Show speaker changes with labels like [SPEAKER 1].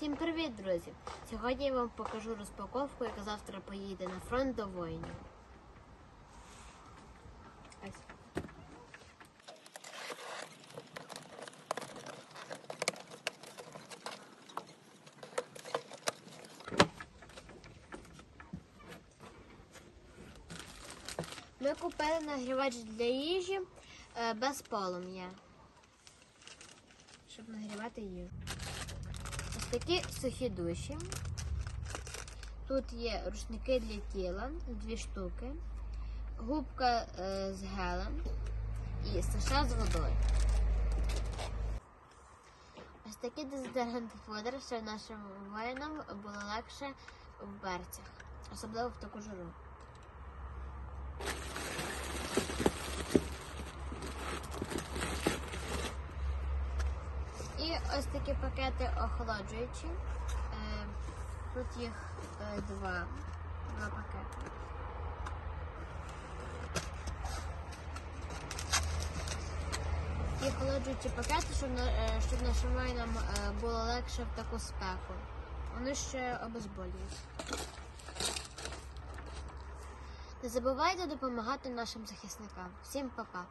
[SPEAKER 1] Всім привіт, друзі! Сьогодні я вам покажу розпаковку, яка завтра поїде на фронт до воїнів. Ми купили нагрівач для їжі е, без полум'я, щоб нагрівати їжу. Такі сухі душі. Тут є рушники для тіла, дві штуки, губка е, з гелем і саша з водою. Ось такі дезодоранти фодер, щоб нашим воїнам було легше в берцях, особливо в таку жару. І ось такі пакети охолоджуючі. Е, Тут їх е, два, два пакети. І охолоджуючі пакети, щоб, е, щоб нашим е, було легше в таку спеку. Вони ще обезболюють. Не забувайте допомагати нашим захисникам. Всім па-па!